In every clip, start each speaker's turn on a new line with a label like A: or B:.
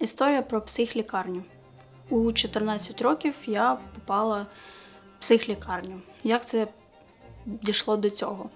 A: Історія про психлікарню. У 14 років я попала в психлікарню. Як це дійшло до цього?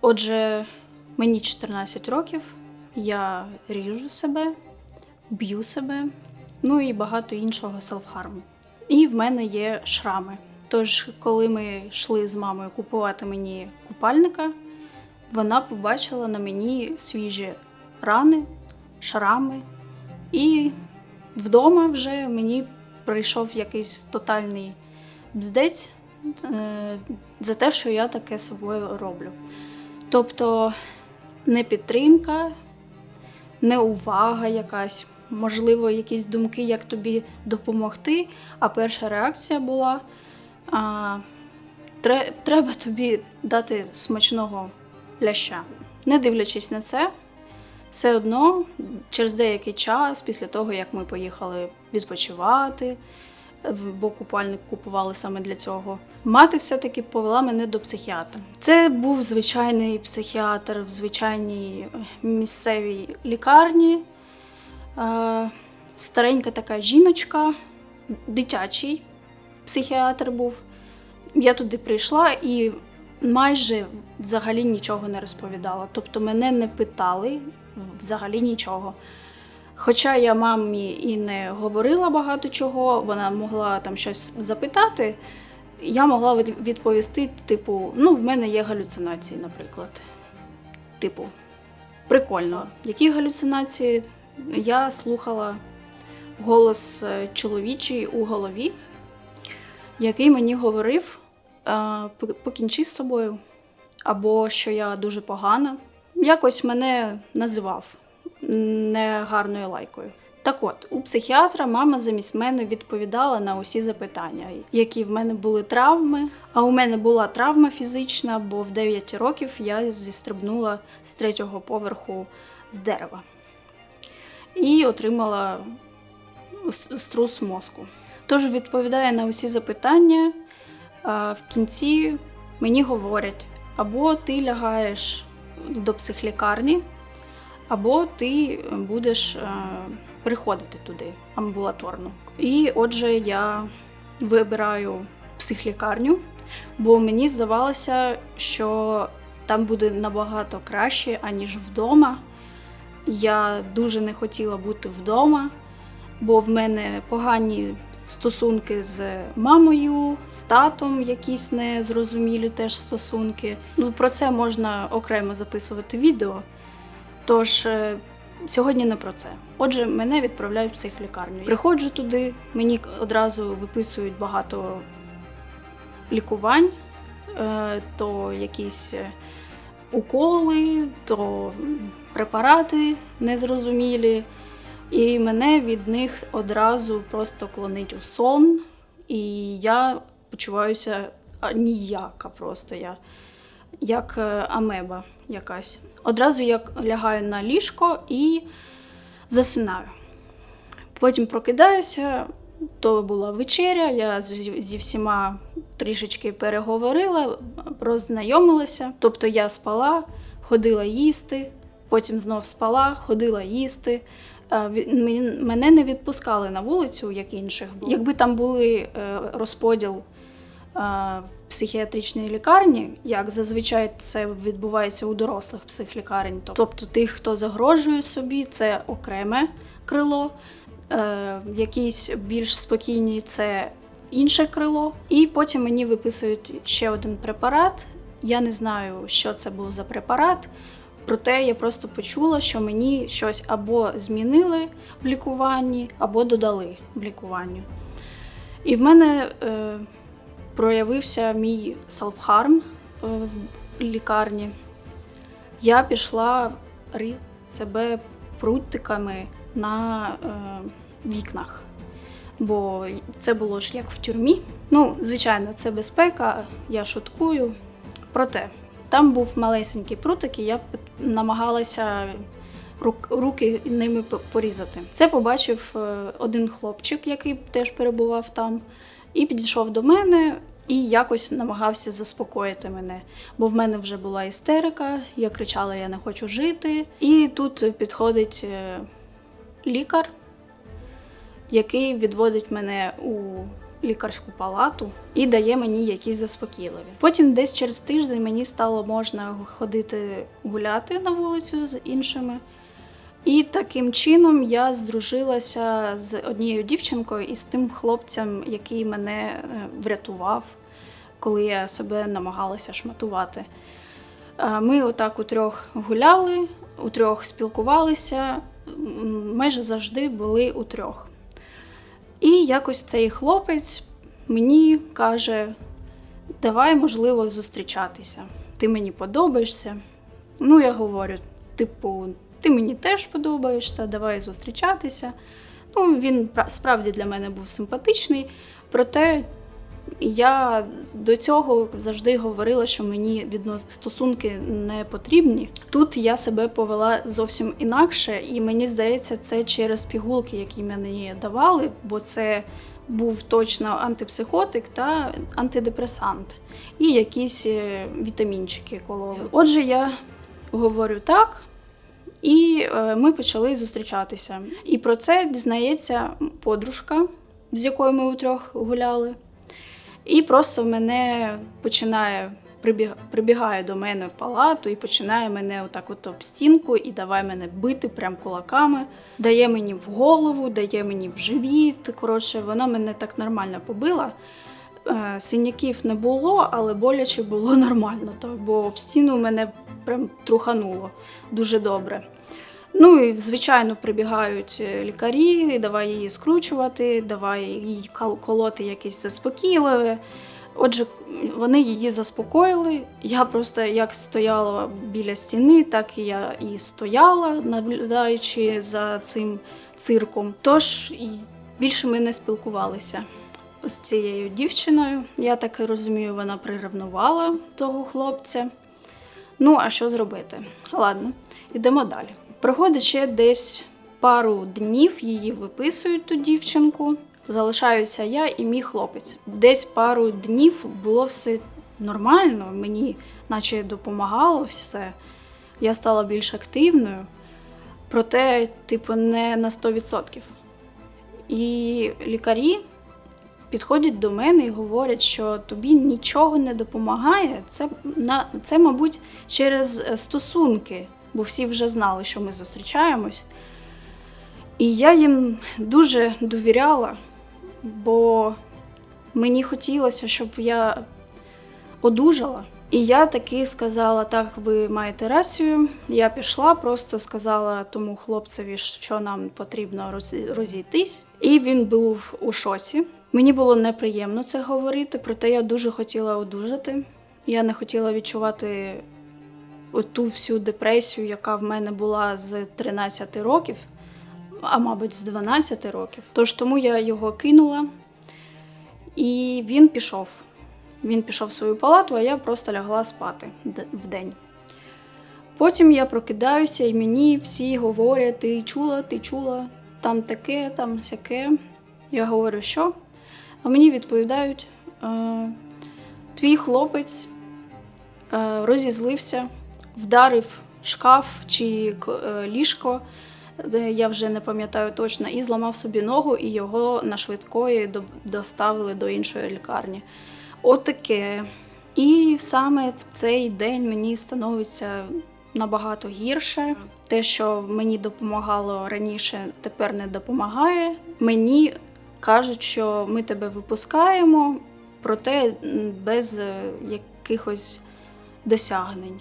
A: Отже, мені 14 років, я ріжу себе, б'ю себе, ну і багато іншого селфхарму. І в мене є шрами. Тож, коли ми йшли з мамою купувати мені купальника, вона побачила на мені свіжі рани, шрами. І вдома вже мені прийшов якийсь тотальний бздець е, за те, що я таке собою роблю. Тобто не підтримка, не увага якась, можливо, якісь думки, як тобі допомогти. А перша реакція була: а, треба тобі дати смачного ляща. Не дивлячись на це, все одно через деякий час, після того як ми поїхали відпочивати, бо купальник купували саме для цього, мати все-таки повела мене до психіатра. Це був звичайний психіатр в звичайній е, місцевій лікарні. Е, Старенька така жіночка, дитячий психіатр був. Я туди прийшла і майже взагалі нічого не розповідала. Тобто мене не питали взагалі нічого. Хоча я мамі і не говорила багато чого, вона могла там щось запитати, я могла відповісти, типу, ну, в мене є галюцинації, наприклад. Типу, прикольно. Які галюцинації? Я слухала голос е, чоловічий у голові, який мені говорив: е, покінчи з собою, або що я дуже погана. Якось мене називав негарною лайкою. Так от, у психіатра мама замість мене відповідала на усі запитання, які в мене були травми. А у мене була травма фізична, бо в 9 років я зістрибнула з третього поверху з дерева і отримала струс мозку. Тож відповідає на усі запитання. В кінці мені говорять: або ти лягаєш до психлікарні, або ти будеш е, приходити туди амбулаторно. І отже, я вибираю психлікарню, бо мені здавалося, що там буде набагато краще, аніж вдома. Я дуже не хотіла бути вдома, бо в мене погані стосунки з мамою, з татом, якісь незрозумілі теж стосунки. Ну, про це можна окремо записувати відео. Тож е, сьогодні не про це. Отже, мене відправляють в психлікарню. Приходжу туди, мені одразу виписують багато лікувань, е, то якісь е, уколи, то препарати незрозумілі. І мене від них одразу просто клонить у сон, і я почуваюся ніяка просто я, як е, амеба якась. Одразу я лягаю на ліжко і засинаю. Потім прокидаюся, то була вечеря, я зі, всіма трішечки переговорила, роззнайомилася. Тобто я спала, ходила їсти, потім знов спала, ходила їсти. Мене не відпускали на вулицю, як інших. Якби там були е, розподіл психіатричної лікарні, як зазвичай це відбувається у дорослих психлікарень. Тобто тих, хто загрожує собі, це окреме крило, е, якісь більш спокійні це інше крило. І потім мені виписують ще один препарат. Я не знаю, що це був за препарат. Проте я просто почула, що мені щось або змінили в лікуванні, або додали в лікуванні. І в мене е, проявився мій селфхарм в лікарні. Я пішла різати себе прутиками на е, вікнах. Бо це було ж як в тюрмі. Ну, звичайно, це безпека, я шуткую. Проте там був малесенький прутик, і я намагалася руки ними порізати. Це побачив е, один хлопчик, який теж перебував там, і підійшов до мене і якось намагався заспокоїти мене. Бо в мене вже була істерика, я кричала: Я не хочу жити. І тут підходить е, лікар який відводить мене у лікарську палату і дає мені якісь заспокійливі. Потім, десь через тиждень, мені стало можна ходити гуляти на вулицю з іншими. І таким чином я здружилася з однією дівчинкою і з тим хлопцем, який мене е, врятував, коли я себе намагалася шматувати. Ми отак утрьох гуляли, утрьох спілкувалися, майже завжди були утрьох. І якось цей хлопець мені каже: давай, можливо, зустрічатися. Ти мені подобаєшся. Ну, я говорю, типу, ти мені теж подобаєшся, давай зустрічатися. Ну, він справді для мене був симпатичний, проте я до цього завжди говорила, що мені віднос... стосунки не потрібні. Тут я себе повела зовсім інакше, і мені здається, це через пігулки, які мені давали, бо це був точно антипсихотик та антидепресант, і якісь е, вітамінчики кололи. Отже, я говорю так. І е, ми почали зустрічатися. І про це дізнається подружка, з якою ми утрьох гуляли. І просто мене починає прибіг, прибігає до мене в палату і починає мене отак от об стінку і давай мене бити прям кулаками. Дає мені в голову, дає мені в живіт. Коротше, вона мене так нормально побила. Е, Синяків не було, але боляче було нормально, так, бо об стіну мене прям трухануло дуже добре. Ну і звичайно прибігають е, лікарі, давай її скручувати, давай їй кол- колоти якесь заспокійливе. Отже, вони її заспокоїли. Я просто як стояла біля стіни, так і я і стояла, наблюдаючи за цим цирком. Тож більше ми не спілкувалися з цією дівчиною. Я так і розумію, вона приревнувала того хлопця. Ну, а що зробити? Ладно, йдемо далі. Проходить ще десь пару днів, її виписують ту дівчинку. Залишаюся я і мій хлопець. Десь пару днів було все нормально, мені наче допомагало все. Я стала більш активною, проте, типу, не на 100%. І лікарі підходять до мене і говорять, що тобі нічого не допомагає. Це, на, це мабуть, через е, стосунки, бо всі вже знали, що ми зустрічаємось. І я їм дуже довіряла, бо мені хотілося, щоб я одужала. І я таки сказала: так, ви маєте рацію. Я пішла, просто сказала тому хлопцеві, що нам потрібно розійтись. І він був у шоці. Мені було неприємно це говорити, проте я дуже хотіла одужати. Я не хотіла відчувати оту всю депресію, яка в мене була з 13 років, а мабуть, з 12 років. Тож тому я його кинула, і він пішов. Він пішов в свою палату, а я просто лягла спати д- вдень. Потім я прокидаюся, і мені всі говорять: ти чула, ти чула, там таке, там сяке. Я говорю, що? А мені відповідають: е, твій хлопець е, розізлився, вдарив шкаф чи е, ліжко, де я вже не пам'ятаю точно, і зламав собі ногу, і його на швидкої доставили до іншої лікарні. Отаке. І саме в цей день мені становиться набагато гірше. Те, що мені допомагало раніше, тепер не допомагає. Мені кажуть, що ми тебе випускаємо, проте без е, якихось досягнень.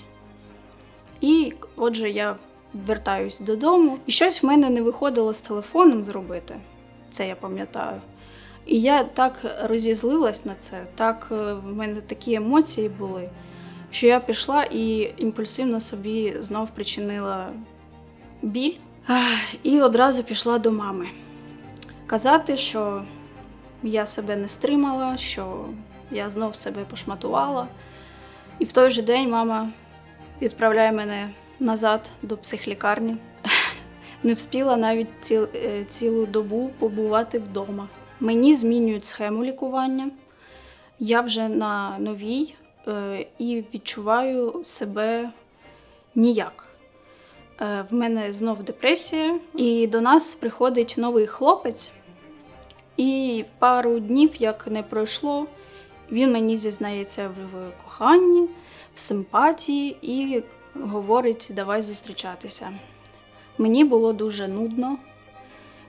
A: І отже, я вертаюсь додому, і щось в мене не виходило з телефоном зробити. Це я пам'ятаю. І я так розізлилась на це, так е, в мене такі емоції були, що я пішла і імпульсивно собі знов причинила біль. І одразу пішла до мами. Казати, що я себе не стримала, що я знов себе пошматувала. І в той же день мама відправляє мене назад до психлікарні. Не вспіла навіть ціл, е, цілу добу побувати вдома. Мені змінюють схему лікування. Я вже на новій е, і відчуваю себе ніяк. Е, в мене знов депресія, і до нас приходить новий хлопець, І пару днів, як не пройшло, він мені зізнається в коханні, в симпатії і говорить: давай зустрічатися. Мені було дуже нудно,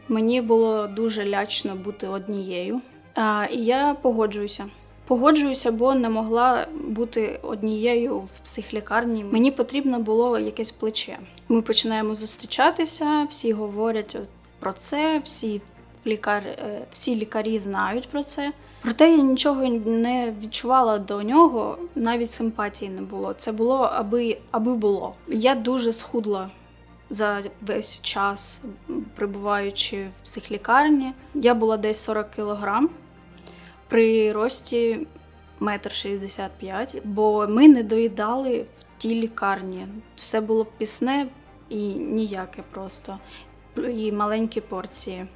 A: мені було дуже лячно бути однією. А, і я погоджуюся. Погоджуюся, бо не могла бути однією в психлікарні. Мені потрібно було якесь плече. Ми починаємо зустрічатися, всі говорять про це, всі, лікар... е, всі лікарі знають про це. Проте я нічого не відчувала до нього, навіть симпатії не було. Це було аби, аби було. Я дуже схудла за весь час, м, перебуваючи в психлікарні. Я була десь 40 кілограм при рості метр шістдесят п'ять, бо ми не доїдали в тій лікарні. Все було пісне і ніяке просто, і маленькі порції.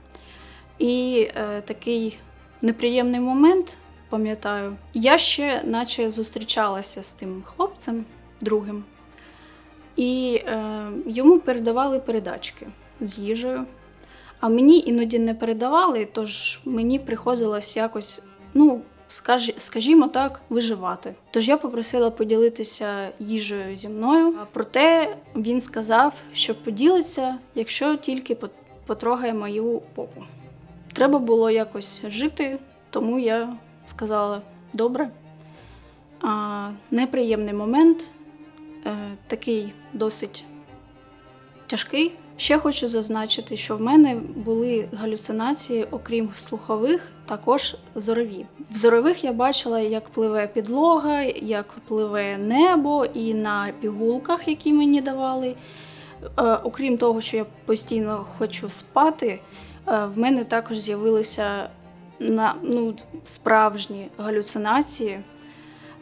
A: І е, такий неприємний момент, пам'ятаю, я ще наче зустрічалася з тим хлопцем другим, і е, йому передавали передачки з їжею. А мені іноді не передавали, тож мені приходилось якось, ну, скаж, скажімо так, виживати. Тож я попросила поділитися їжею зі мною. Проте він сказав, що поділиться, якщо тільки пот- потрогає мою попу. Треба було якось жити, тому я сказала добре. А, неприємний момент, е, такий досить тяжкий. Ще хочу зазначити, що в мене були галюцинації, окрім слухових, також зорові. В зорових я бачила, як пливе підлога, як пливе небо, і на пігулках, які мені давали. Е, окрім того, що я постійно хочу спати, в мене також з'явилися на, ну, справжні галюцинації.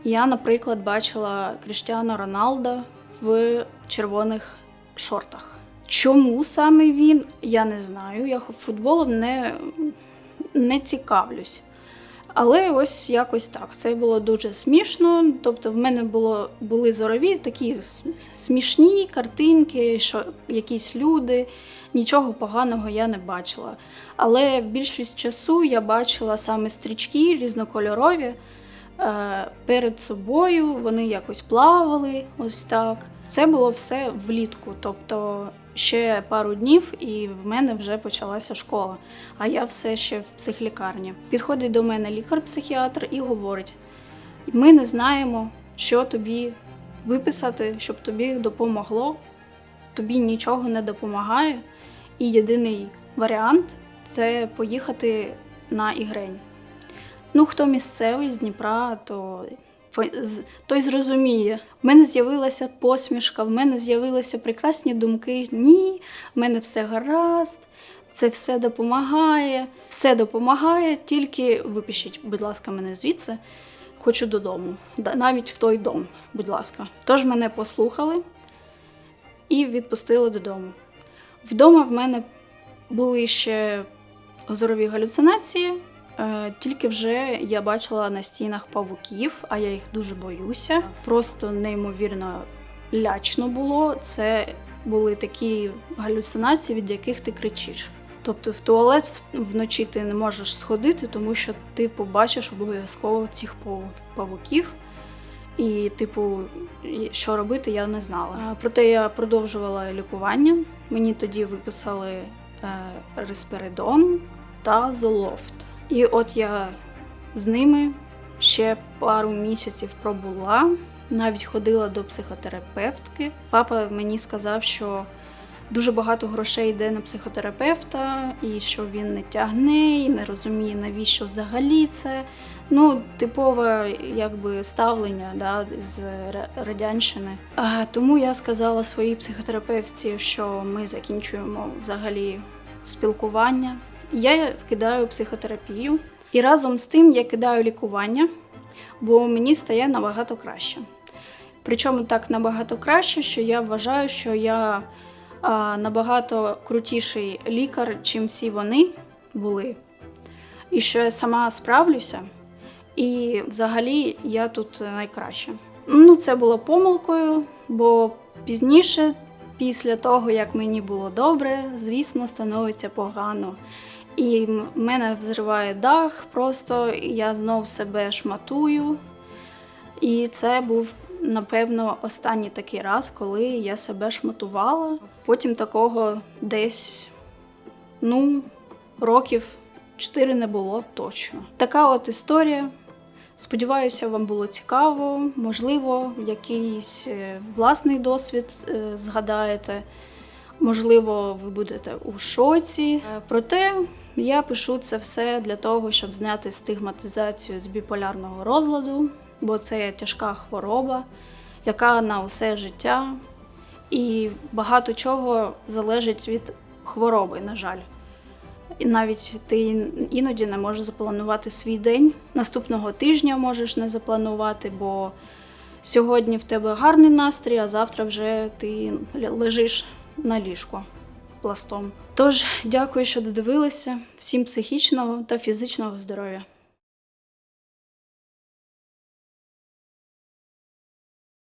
A: Я, наприклад, бачила Кріштіану Роналда в червоних шортах. Чому саме він, я не знаю. Я футболом не, не цікавлюсь. Але ось якось так. Це було дуже смішно. Тобто, в мене було, були зорові такі смішні картинки, що якісь люди, нічого поганого я не бачила. Але більшість часу я бачила саме стрічки різнокольорові е, перед собою, вони якось плавали, ось так. Це було все влітку, тобто ще пару днів, і в мене вже почалася школа, а я все ще в психлікарні. Підходить до мене лікар-психіатр і говорить: ми не знаємо, що тобі виписати, щоб тобі допомогло. Тобі нічого не допомагає. І єдиний варіант це поїхати на ігрень. Ну, хто місцевий з Дніпра, то той зрозуміє. В мене з'явилася посмішка, в мене з'явилися прекрасні думки. Ні, в мене все гаразд, це все допомагає, все допомагає, тільки випишіть, будь ласка, мене звідси. Хочу додому, навіть в той дом, будь ласка. Тож мене послухали і відпустили додому. Вдома в мене були ще зорові галюцинації, е, тільки вже я бачила на стінах павуків, а я їх дуже боюся. Просто неймовірно лячно було. Це були такі галюцинації, від яких ти кричиш. Тобто в туалет вночі ти не можеш сходити, тому що ти побачиш обов'язково цих паву- павуків. І, типу, що робити, я не знала. Проте я продовжувала лікування. Мені тоді виписали е, респеридон та золофт. І от я з ними ще пару місяців пробула, навіть ходила до психотерапевтки. Папа мені сказав, що дуже багато грошей йде на психотерапевта, і що він не тягне, і не розуміє, навіщо взагалі це. Ну, типове якби ставлення да, з радянщини. А, тому я сказала своїй психотерапевтці, що ми закінчуємо взагалі спілкування. Я кидаю психотерапію, і разом з тим я кидаю лікування, бо мені стає набагато краще. Причому так набагато краще, що я вважаю, що я а, набагато крутіший лікар, чим всі вони були. І що я сама справлюся, і взагалі я тут найкраща. Ну, це було помилкою, бо пізніше, після того, як мені було добре, звісно, становиться погано. І м- мене взриває дах просто, я знов себе шматую. І це був, напевно, останній такий раз, коли я себе шматувала. Потім такого десь, ну, років 4 не було точно. Така от історія. Сподіваюся, вам було цікаво. Можливо, якийсь е, власний досвід е, згадаєте. Можливо, ви будете у шоці. Е, Проте я пишу це все для того, щоб зняти стигматизацію з біполярного розладу, бо це тяжка хвороба, яка на усе життя, і багато чого залежить від хвороби, на жаль. І навіть ти іноді не можеш запланувати свій день. Наступного тижня можеш не запланувати, бо сьогодні в тебе гарний настрій, а завтра вже ти лежиш на ліжку пластом. Тож, дякую, що додивилися. Всім психічного та фізичного здоров'я.